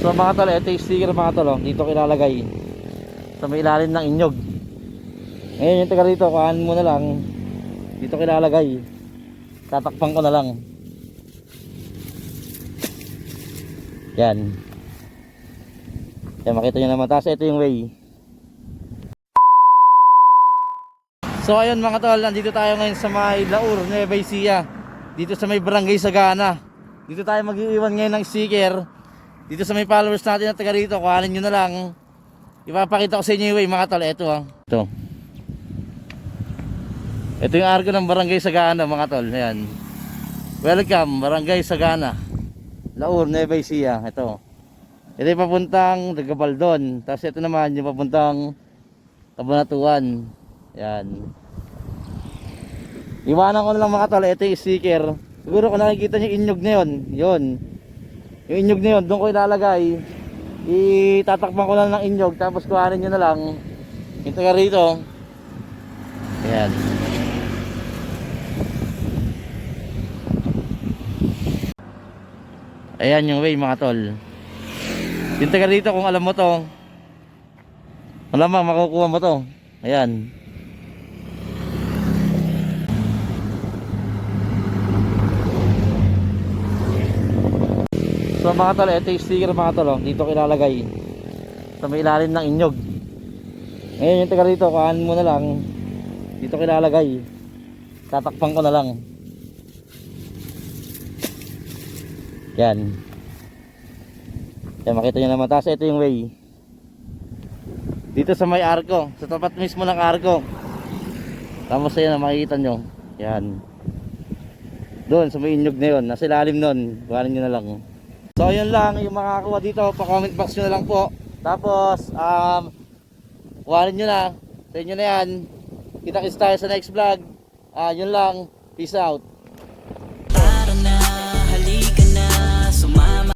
So mga tol, ito yung sticker mga tol, oh. dito kilalagay. Sa may ilalim ng inyog. Ngayon yung taga rito, kuhaan mo na lang. Dito kilalagay. Tatakpan ko na lang. Yan. Yan, makita nyo naman. Tapos ito yung way. So ayun mga tol, nandito tayo ngayon sa may Laur, Nueva Ecija. Dito sa may Barangay Sagana. Dito tayo mag-iiwan ngayon ng sticker. Dito sa may followers natin na taga rito, kuhanin nyo na lang. Ipapakita ko sa inyo yung way mga tol. Ito ah. Ito. Ito yung arko ng Barangay Sagana mga tol. Ayan. Welcome, Barangay Sagana. Laur, Nueva Ecija. Ito. Ito yung papuntang Dagabaldon. Tapos ito naman yung papuntang Kabanatuan. Yan. Iwanan ko na lang mga tol. Ito yung sticker. Siguro kung nakikita nyo inyog na yun. Yun. Yung inyog na yun. Doon ko ilalagay. Itatakpan ko lang ng inyog. Tapos kuhanin nyo na lang. Yung taga rito. Ayan. Ayan yung way mga tol. Yung taga rito kung alam mo to. Malamang makukuha mo to. Ayan. So mga tol, ito yung sticker mga tol. oh. Dito kilalagay. Sa may ilalim ng inyog. Ngayon yung taga rito, kuhaan mo na lang. Dito kilalagay. Tatakpan ko na lang. Yan. Yan makita nyo naman. Tapos ito yung way. Dito sa may arko. Sa tapat mismo ng arko. Tapos ayan makikita nyo. Yan. Doon sa may inyog na yun. Nasa ilalim nun. Kuhanin nyo na lang. So yun lang. Yung makakakuha dito. Pa-comment box nyo na lang po. Tapos um, kuhanin nyo na. Sa inyo na yan. Kita-kits tayo sa next vlog. Ah, yun lang. Peace out.